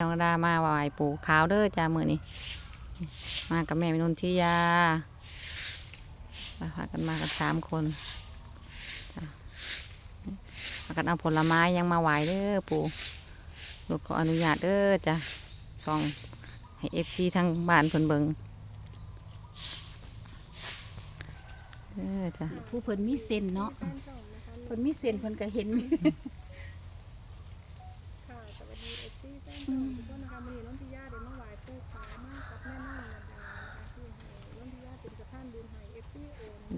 น้องดามาไหวายปูขาวเด้อจ้ามือนี้มากับแม่มินุนทิยาพากันมากันสามคนพากันเอาผลไม้ยังมาไหวายเด้อปูลูกขออนุญาตเด้อจ้ะช่องให้เอฟซีทางบ้านเพิ่นเบิงเด้อจ้ะผู้เพิ่นมีเส้นเนาะเพิ่นมีเส้นเพิ่นก็เห็น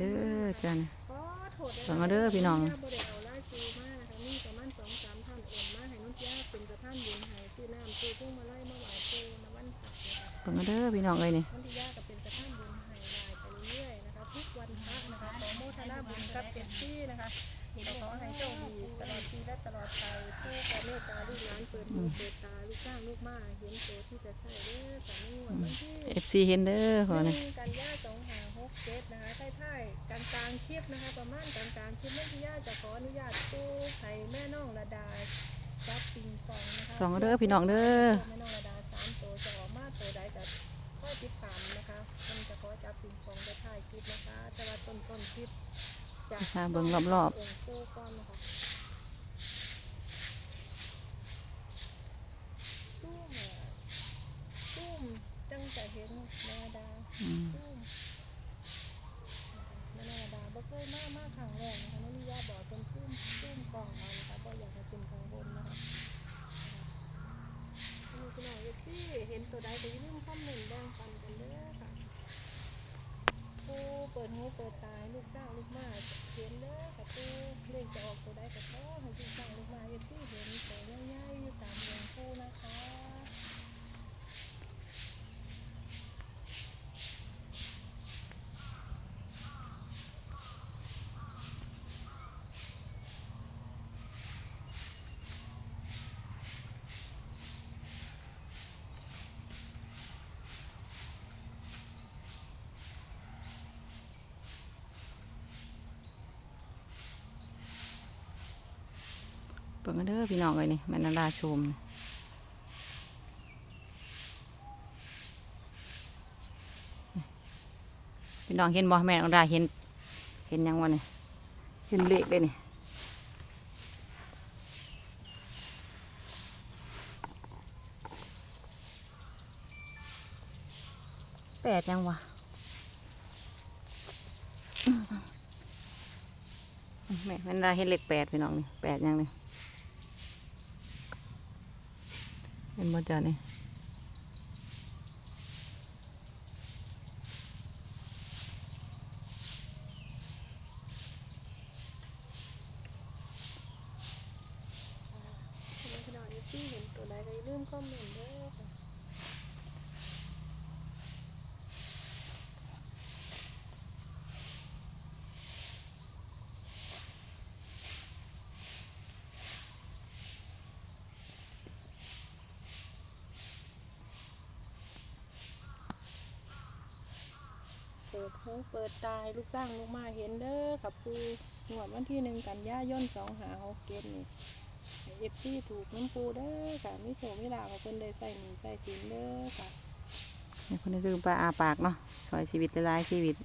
เด้อจ้ะขอโทษฟังเอาเด้อพี่น้องพิยาบ่ได้เอารายชื่อมานะคะมีประมาณสองสามท่านโอนมาให้น้องพิยาเป็นสะพานบุญให้ซื้อน้ำซื้อพวงมาลัยมาไหว้ปู่ในวันพระนะคะเพิ่งเด้อพี่น้องเลยนี่น้องพิยาก็เป็นสะพานบุญให้ไหว้ไปเรื่อยๆนะคะทุกวันพระนะคะขอโมทนาบุญกับเอฟซีนะคะ ขอให้โชคดีตลอดปีและตลอดไปผู้ขอเมตตาลูกหลานเปิดหูเปิดตาลูกจ้างลูกมาเห็นตัวที่จะใช่เด้อแต่ไม่หวนวันที่เอฟซีเห็นเด้อขอหนี่นึ่งกันยาสองหาหกเจ็ดนะคะท้ายๆกลางกลางๆคลิปนะคะ ประมาณกลางกลางๆคลิปแม่พี่ย่าจะขออนุญาตตู้ให้แม่น้องระดาจับปิงปองนะคะสองเด้อพี่น้องเด้อแม่น้องระดาสามตัวจะออกมาตัวใดจะข้อติดตามนะคะมันจะขอจับปิงปองไปถ่ายคลิปนะคะแต่ว่าต้นต้นๆคลิป จะค่ะเบิ่งรอบองค์ปู่ก่อนนะคะตุ้มอะตุ้มจังจะเห็นแม่ดาๆอืมตุ้มแม่ดาบ่เคยมามาครั้งแรกนะคะน้องลิยาบอกเป็นซุ่มซุ่มกล่องเอานะคะบ่อยากให้เป็นข้างบนนะคะมีพี่น้องเอฟซีเห็นตัวใดก็อย่าลืมคอมเมนต์แบ่งปันกันเด้อค่ะ ปูเปิดหูเปิดตาให้ลูกจ้างลูกมาเห็นเด้อค่ะปูเลขจะออกตัวใดก็ขอให้ลูกจ้างลูกมาเอฟซีเห็นตัวง่ายๆอยู่ตามเรื่องปูนะคะ เปิงเด้อพี่น้องเลยนี่แม่นาดาชมพี่น้องเห็นบ่แม่นาดาเห็น เห็นยังวะนี่เห็นเลขเลยนี่แปดยังวะแม่แม่นดาเห็นเลขแปดพี่น้องนี่แปดยังนี่ เห็นบ่จ้านี่พี่น้องเอฟซีเห็นตัวใดก็อย่าลืมคอมเมนต์เด้อ เปิดหูเปิดตาให้ลูกจ้างลูกมาเห็นเด้อกับปูหวดวันที่หนึ่งกันยายนสองหาหกเกณฑ์นี่เอฟซีถูกน้ำปูเด้อค่ะมิโชคมิลาภของเพิ่นได้ใส่หนีใส่สินเด้อค่ะนี่คนนี้คือปลาอาปากเนาะซอยชีวิตหลายๆชีวิต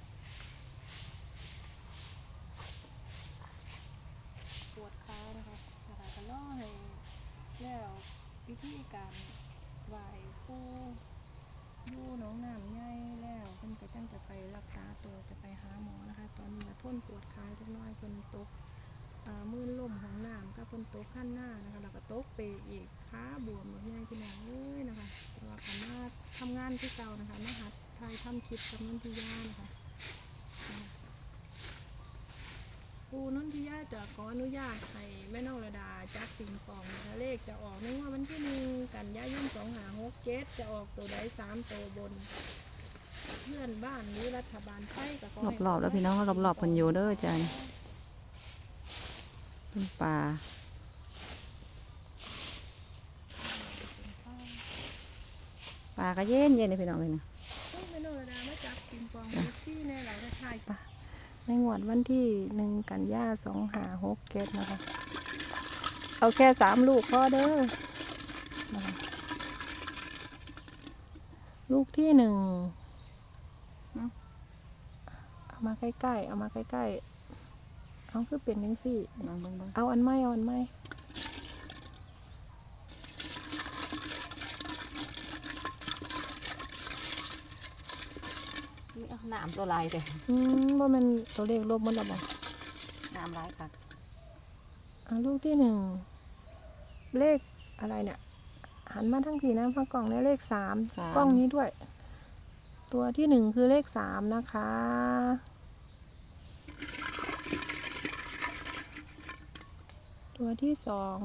ปวดขานะคะนะคะก็ล่อให้แล้ววิธีการไหว้ปูอยู่หนองน้ำใหญ่แล้วเพิ่น ก็จังจะไปรักษาตัวจะไปหาหมอนะคะ ตอนนี้มาทนปวดขาเล็กน้อยเพิ่นตกมือล่มของน้ำก็เพิ่นตกขั้นหน้านะคะแล้วก็ตกไปอีกขาบวมแบบนี้พี่น้องเอ้ยนะคะแต่ว่าสามารถทำงานที่เก่านะคะมาหัดทายทำคลิปกับนนทิยานะคะอ่าปูนนทิยาจะขออนุญาตให้แม่น้องระดาจักสิ่งของนะคะเลขจะออกในงว่าวันที่หนึ่งกันยายนสองหาหกเจ็ดจะออกตัวใดสามตัวบน เพื่อนบ้านหรือรัฐบาลไทยก็ขอให้รอบๆแล้วพี่น้องรอบๆเพิ่นอยู่เด้อจ้ะนี่เป็นปลาปลาก็เย็นเย็นเลยพี่น้องเลยนะเฮ้ยแม่น้องระดามาจับปิงปองที่ในหลายทายในงวดวันที่หนึ่งกันยาสองหาหกเกตนะคะ เอาแค่สามลูกพอเด้อนะคะลูกที่หนึ่งอืม เอามาใกล้ๆ เอามาใกล้ๆ เอาคือเป็นยังสี่เบิ่งเบิ่งเบิ่งเอาอันไม่เอาอันไม่นี่เอาน้ำตัวลายแต่อืมว่ามันตัวเลขลบหมันและบอกน้ำลายค่ะเอาลูกที่หนึ่ง เลขอะไรเนี่ย หันมาทั้งทีนะพากล่องได้เลขสามสามกล้องนี้ด้วย ตัวที่หนึ่งคือเลขสามนะคะ ตัวที่สอง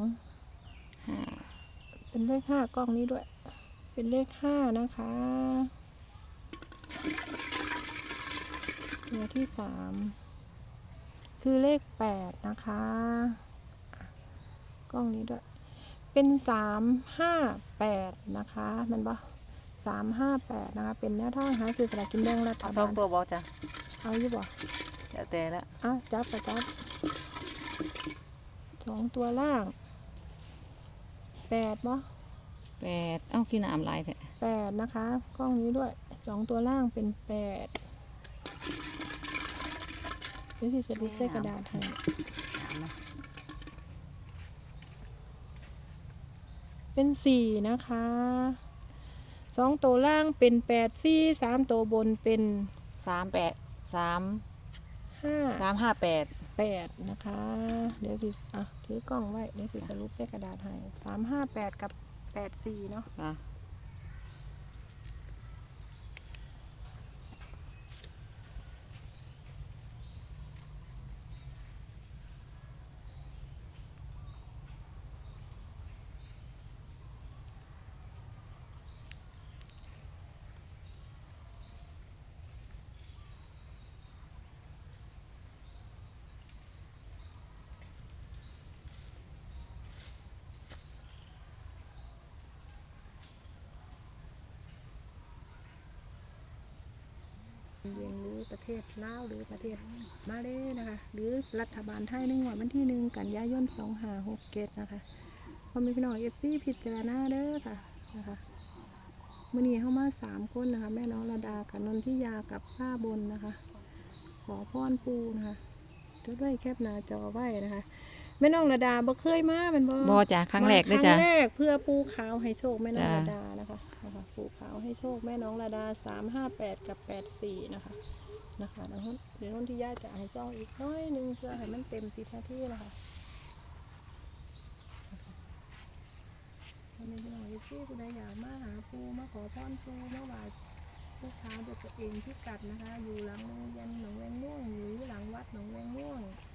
เป็นเลขห้ากล้องนี้ด้วย เป็นเลขห้านะคะ ตัวที่สามคือเลขแปดนะคะ กล้องนี้ด้วย เป็นสามห้าแปดนะคะมันบ่ สามห้าแปดนะคะ เป็นแนวทางหาซื้อสลากกินแบ่งรัฐเอาสองตัวบอกจ้ะเอาอยู่บ่เดี๋ยแต่ล้วอะจับไปจับสองตัวล่างแปดบ่แปดเอ้าขี้น้ำลายแท้แปดนะคะกล้องนี้ด้วยสองตัวล่างเป็นแปดเดี๋ยวสิสรุปใส้กระดาษให้เป็นสี่นะคะ สองตัวล่างเป็นแปดสี่สามตัวบนเป็นสามแปดสามห้าสามห้าแปดแปดนะคะ เดี๋ยวสิอะถือกล้องไว้ เดี๋ยวสิสรุปใส่กระดาษให้สามห้าแปดกับแปดสี่เนาะ ค่ะ เวียงหรือประเทศลาวหรือประเทศมาเลยนะคะ หรือรัฐบาลไทยในงวดวันที่หนึ่งกันยายนสองหาหกเกตนะคะพอมีพี่น้องเอฟซีพิจารณาเด้อค่ะนะคะมื่อนี้เข้ามาสามคนนะคะ แม่น้องระดากับนนทิยากับป้าบนนะคะ ขอพรปูนะคะจะด้วยแคบหน้าจอไว้นะคะ แม่น้องระดาบ่เคยมาเป็นบ่บอจ้ะครั้งแรกเลยจ้ะ ครั้งแรกเพื่อปูขาวให้โชคแม่น้องจ้ะ ระดานะคะนะคะปูขาวให้โชคแม่น้องระดาสามห้าแปดกับแปดสี่นะคะนะคะนะคะเดี๋ยวน้องที่ย่าจะให้จ้องอีกน้อยหนึงเพื่อให้มันเต็มสิบนาทีนะคะวันนี้พี่น้องยิปซี่ผู้ใดอยากมาหาปูมาขอพรปูมาไหว้ปูขาวด้วยตัวเองที่กัดนะคะ อยู่หลังโรงเรียนหนองแวงม่วงหรือหลังวัดหนองแวงม่วงอ่า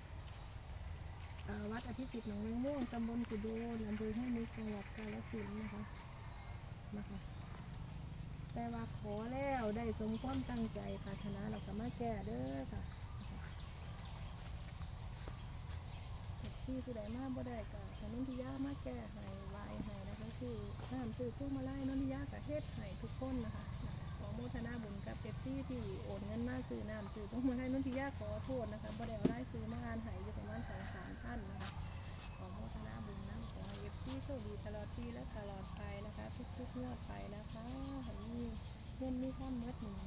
วัดอภิสิทธิ์หนองแวงม่วงตำบลกุโดนอำเภอห้วยมุกจังหวัดกาฬสินธุ์นะคะนะคะแต่ว่าขอแล้วได้สมความตั้งใจปรารถนาเราก็มาแก้เด้อค่ะที่อผู้ใดมาบ่ได้ก็ขนุนทิยามาแก้ให้วายให้นะคะคือห้ามซื้อพวกมาไล่นนทิยากับเฮ็ดให้ทุกคนนะคะขอโมทนาบุญกับเอฟซีที่โอนเงินมาซื้อน้ำซื้อพวกมาไล่นนทิยาขอโทษนะคะบ่ได้เอาไล่ซื้อมาอ่านให้อยู่ประมาณสองสามท่านนะคะ ขอโมทนาบุญนะขอให้เอฟซีโชคดีตลอด เพื่อไปนะคะทุกๆงวดไปนะคะให้มีเงินมีความเมื่อหนึ่ง